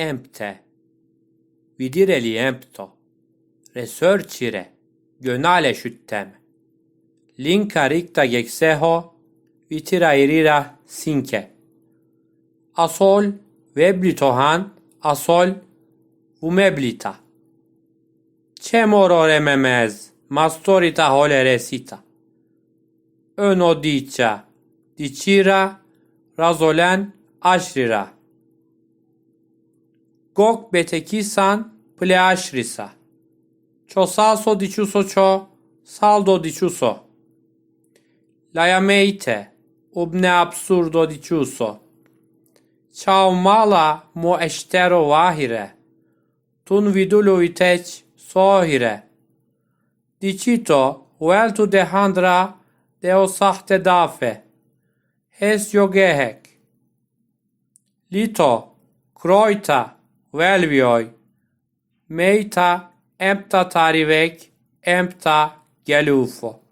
empte. Vidireli empto. Researchire. Gönale şüttem. Linka rikta gekseho. Vitira irira sinke. Asol veblitohan asol vumeblita. Çemoro rememez mastorita holeresita. Öno diça dicira razolen aşrira. Gok betekisan pleaşrisa. Çosaso diçuso ço saldo diçuso. Layameite ubne absurdo diçuso. Ciao mala mo eştero vahire. Tun vidulu iteç sohire. Dicito vel tu dehandra deo sahte dafe. Hes yogehek. Lito kroita velvioy. Meita empta tarivek empta gelufo.